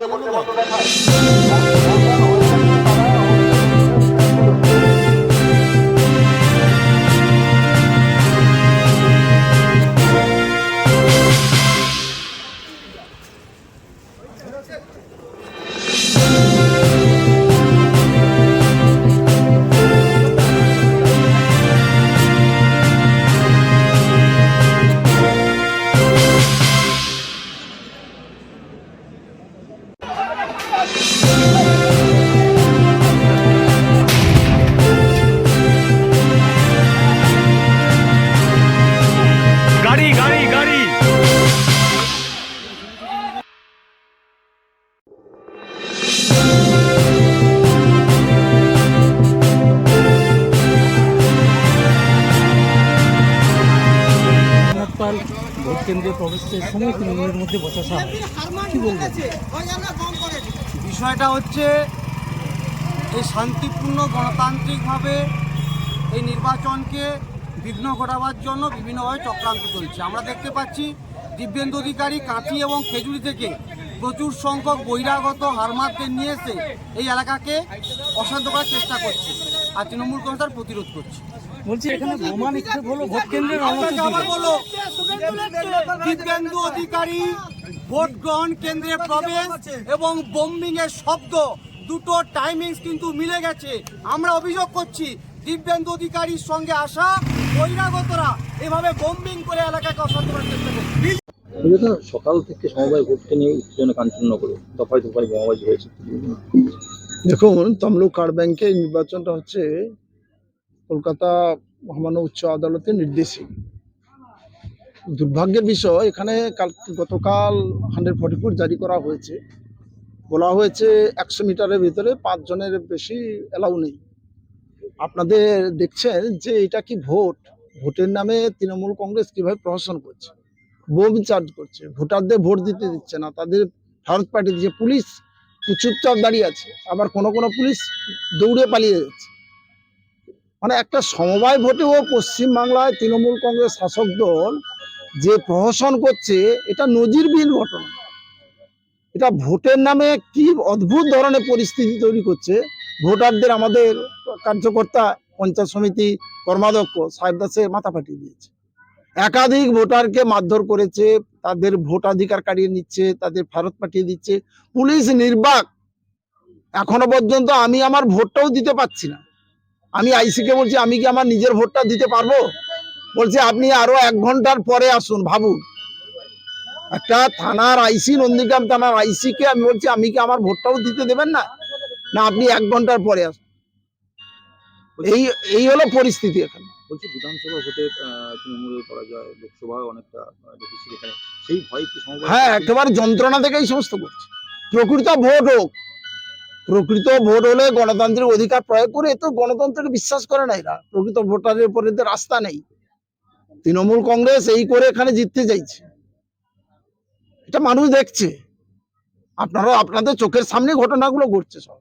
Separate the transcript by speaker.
Speaker 1: গাড়ি
Speaker 2: পাল ভোট কেন্দ্রে প্রবেশের সময় তৃণমূলের মধ্যে বলবেন
Speaker 3: বিষয়টা হচ্ছে, এই শান্তিপূর্ণ গণতান্ত্রিকভাবে এই নির্বাচনকে বিঘ্ন ঘটাবার জন্য বিভিন্নভাবে চক্রান্ত চলছে। আমরা দেখতে পাচ্ছি দিব্যেন্দু অধিকারী কাঁথি এবং খেজুরি থেকে প্রচুর সংখ্যক বহিরাগত হারমাতদের নিয়ে এসে এই এলাকাকে অশান্ত করার চেষ্টা করছে। আর তৃণমূল কংগ্রেস তার প্রতিরোধ করছে।
Speaker 2: বলছি এখানে বোমা নিক্ষেপ হলো ভোট কেন্দ্রের
Speaker 3: আবার বলো দিব্যেন্দু অধিকারী ভোট গ্রহণ কেন্দ্রে প্রবেশ এবং বোম্বিং এর শব্দ দুটো টাইমিংস কিন্তু মিলে গেছে। আমরা অভিযোগ করছি দিব্যেন্দু অধিকারীর সঙ্গে আসা বহিরাগতরা এভাবে বোম্বিং করে এলাকাকে অশান্ত করার চেষ্টা করছে।
Speaker 4: বুঝেছেন সকাল থেকে সমবায় ভোটকে নিয়ে উত্তেজনা কাঞ্চননগরে দফায় দফায় বোমাবাজি হয়েছে।
Speaker 5: দেখুন, তমলুক কার্ড ব্যাংকে নির্বাচনটা হচ্ছে কলকাতা মহামান্য উচ্চ আদালতের নির্দেশে। দুর্ভাগ্যের বিষয়, এখানে কাল গতকাল হান্ড্রেড ফর্টি ফোর জারি করা হয়েছে। বলা হয়েছে একশো মিটারের ভিতরে পাঁচজনের বেশি অ্যালাউ নেই। আপনাদের দেখছেন যে এটা কি ভোট? ভোটের নামে তৃণমূল কংগ্রেস কীভাবে প্রহসন করছে? বোম চার্জ করছে। ভোটারদের ভোট দিতে দিচ্ছে না। তাদের ভারত পার্টি যে পুলিশ চুপচাপ দাঁড়িয়ে আছে আবার কোনো কোনো পুলিশ দৌড়ে পালিয়ে যাচ্ছে। মানে একটা সমবায় ভোটেও পশ্চিমবাংলায় তৃণমূল কংগ্রেস শাসক দল যে প্রহসন করছে এটা নজিরবিহীন ঘটনা। এটা ভোটের নামে কি অদ্ভুত ধরনের পরিস্থিতি তৈরি করছে। ভোটারদের আমাদের কার্যকর্তা পঞ্চায়েত সমিতি কর্মাধ্যক্ষ সাহেব দাসে মাথা ফাটিয়ে দিয়েছে। একাধিক ভোটারকে মারধর করেছে, তাদের ভোটাধিকার কাটিয়ে নিচ্ছে, তাদের ফেরত পাঠিয়ে দিচ্ছে। পুলিশ নির্বাক। এখনও পর্যন্ত আমি আমার ভোটটাও দিতে পারছি না। আমি আইসিকে বলছি, আমি কি আমার নিজের ভোটটা দিতে পারব? বলছে, আপনি আরও এক ঘণ্টার পরে আসুন, ভাবুন। একটা থানার আইসি, নন্দীগ্রাম থানার আইসিকে আমি বলছি আমি কি আমার ভোটটাও দিতে দেবেন না? না, আপনি এক ঘণ্টার পরে আসুন। এই এই হলো পরিস্থিতি এখানে।
Speaker 4: বলছি বিধানসভা ভোটে তৃণমূলের পরাজয় লোকসভায় অনেকটা দেখেছি এখানে সেই ভয় কি
Speaker 5: হ্যাঁ একেবারে যন্ত্রণা থেকে এই সমস্ত করছে। প্রকৃত ভোট হোক প্রকৃত ভোট হলে গণতান্ত্রিক অধিকার প্রয়োগ করে তো গণতন্ত্রকে বিশ্বাস করে না এরা। প্রকৃত ভোটারের উপরে এদের রাস্তা নেই। তৃণমূল কংগ্রেস এই করে এখানে জিততে চাইছে। এটা মানুষ দেখছে। আপনারা আপনাদের চোখের সামনে ঘটনাগুলো ঘটছে সব।